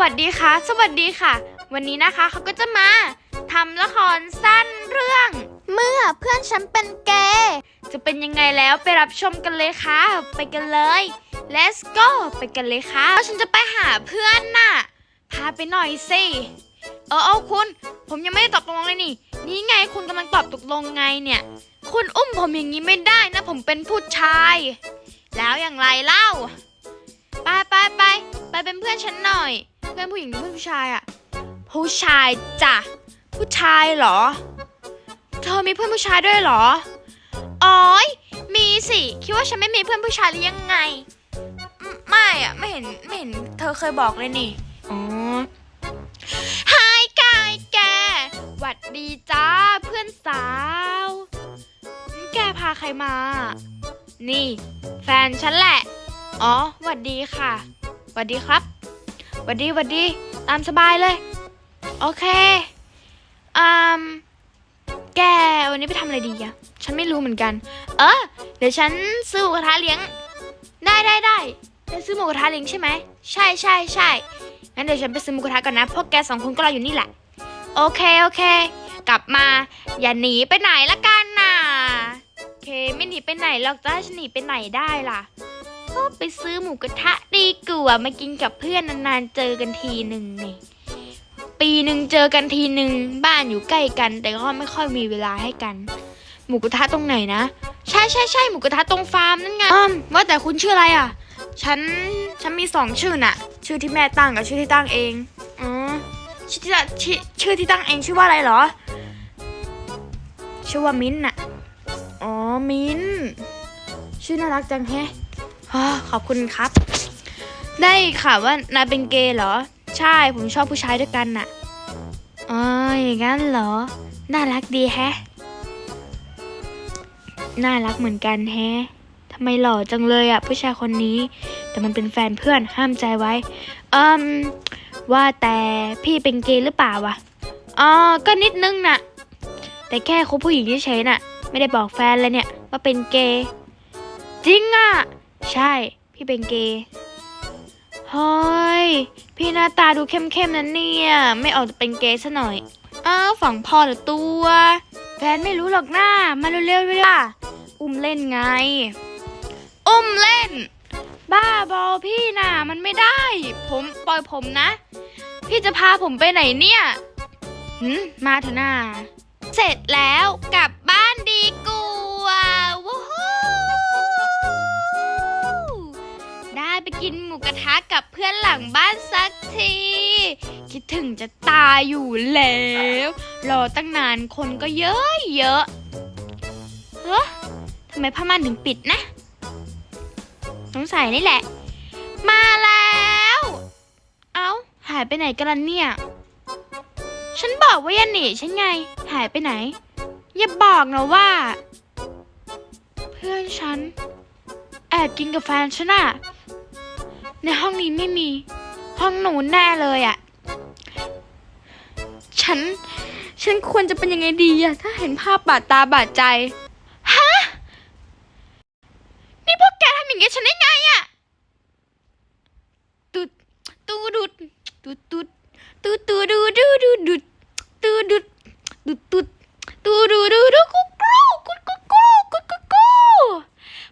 วัสดีค่ะ สวัสดีค่ะ วันนี้นะคะเขาก็จะมาทำละครสั้นเรื่อง เมื่อเพื่อนฉันเป็นเกย์จะเป็นยังไงแล้วไปรับชมกันเลยค่ะ ไปกันเลย let's go ไปกันเลยค่ะฉันจะไปหาเพื่อนน่ะ พาไปหน่อยสิเออเอาคุณ ผมยังไม่ได้ตอบตกลงเลยนี่ นี่ไงคุณกำลังตอบตกลงไงเนี่ย คุณอุ้มผมอย่างนี้ไม่ได้นะ ผมเป็นผู้ชาย แล้วอย่างไรเล่า ไปไปไปไปเป็นเพื่อนฉันหน่อย เพื่อนผู้หญิงหรือเพื่อนผู้ชายอะผู้ชายจ้ะผู้ชายเหรอ เธอมีเพื่อนผู้ชายด้วยเหรออ๋อยมีสิคิดว่าฉันไม่มีเพื่อนผู้ชายหรือยังไง ไม่อะไม่เห็นไม่เห็นเธอเคยบอกเลยนี่อ๋อฮกายแกหวัดดีจ้าเพื่อนสาวนี่แกพาใครมา นี่ แฟนฉันแหละ อ๋อหวัดดีค่ะหวัดดีครับ วัดดีหวัดดี ตามสบายเลย โอเคอืมแกวันนี้ไปทำอะไรดีอะฉันไม่รู้เหมือนกัน เออ เดี๋ยวฉันซื้อหมูกระทะเลี้ยง ได้ได้ได้จะซื้อหมูกระทะเลี้ยงใช่ไหม ใช่ใช่ใช่งั้นเดี๋ยวฉันไปซื้อหมูกระทะก่อนนะ พวกแกสองคนก็รออยู่นี่แหละ โอเคโอเค กลับมา อย่าหนีไปไหนละกันน่ะโอเค ไม่หนีไปไหนหรอกจะให้ฉันหนีไปไหนได้ล่ะ ก็ไปซื้อหมูกระทะดีกว่ามากินกับเพื่อนนานๆเจอกันทีหนึ่งนี่ปีหนึ่งเจอกันทีหนึ่งบ้านอยู่ใกล้กัน แต่ก็ไม่ค่อยมีเวลาให้กัน หมูกระทะตรงไหนนะ ใช่ใช่ใช่หมูกระทะตรงฟาร์มนั่นไงอ้อมว่าแต่คุณชื่ออะไรอะ ฉันฉันมีสองชื่อน่ะ ชื่อที่แม่ตั้งกับชื่อที่ตั้งเองอ๋อชื่อที่ตั้งชื่อชื่อที่ตั้งเองชื่อว่าอะไรเหรอ ชื่อว่ามิ้นท์น่ะอ๋อมิ้นท์ชื่อน่ารักจังแฮะอ้อ ขอบคุณครับ ได้ข่าวว่านายเป็นเกย์เหรอ ใช่ผมชอบผู้ชายด้วยกันน่ะอ๋ออย่างนั้นเหรอ น่ารักดีแฮะ น่ารักเหมือนกันแฮะทำไมหล่อจังเลยอะผู้ชายคนนี้ แต่มันเป็นแฟนเพื่อนห้ามใจไว้เอืมว่าแต่พี่เป็นเกย์หรือเปล่าวะอ๋อก็นิดนึงน่ะ แต่แค่คบผู้หญิงเฉยๆน่ะ ไม่ได้บอกแฟนเลยเนี่ยว่าเป็นเกย์จริงอะ ใช่ พี่เป็นเกย์เฮ้ย พี่หน้าตาดูเข้มๆนั้นเนี่ย ไม่ออกจะเป็นเกย์ซะหน่อย อ้าวฝั่งพ่อหรือตัว แฟนไม่รู้หรอกหน้า มาเร็วๆเลยล่ะ อุ้มเล่นไง อุ้มเล่น บ้าบอพี่น่ะ มันไม่ได้ ผมปล่อยผมนะ พี่จะพาผมไปไหนเนี่ยหืมมาเถอะหน้า เสร็จแล้วกลับบ้านดี ระทะกับเพื่อนหลังบ้านสักที คิดถึงจะตายอยู่แล้ว รอตั้งนานคนก็เยอะเยอะเฮ้อทำไมผ้าม่านถึงปิดนะสงสัยนี่แหละ มาแล้ว เอ้า หายไปไหนกันล่ะเนี่ย ฉันบอกว่าอย่าหนีฉันไง หายไปไหน อย่าบอกนะว่า เพื่อนฉัน แอบกินกับแฟนฉันอะ ในห้องนี้ไม่มี ห้องหนูแน่เลยอะฉัน ฉันควรจะเป็นยังไงดีอะถ้าเห็นภาพบาดตาบาดใจ ฮะ นี่พวกแกทำอย่างงี้ฉันได้ไงอะตุดตูดุดตุดตุดตูตูดูดูดูดุดตูดุดดุดตุดตูดูดูดูกุ๊กกูกุ๊กกูกูกุ๊กกูกู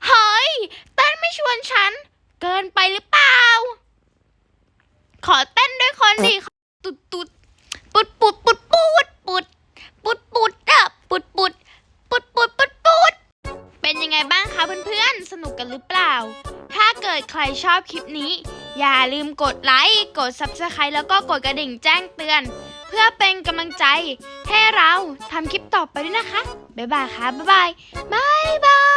เฮ้ย เต้นไม่ชวนฉัน เกินไปหรือเปล่า ขอเต้นด้วยคนดิตุดตุดปุดปุดปุดปุดปุดปุดปุดอะปุดปุดปุดปุดปุดปุดเป็นยังไงบ้างคะเพื่อนๆ สนุกกันหรือเปล่า ถ้าเกิดใครชอบคลิปนี้ อย่าลืมกดไลค์ กด Subscribe แล้วก็กดกระดิ่งแจ้งเตือน เพื่อเป็นกำลังใจ ให้เราทำคลิปต่อไปด้วยนะคะ บ๊ายบายค่ะ บ๊ายบาย บ๊ายบาย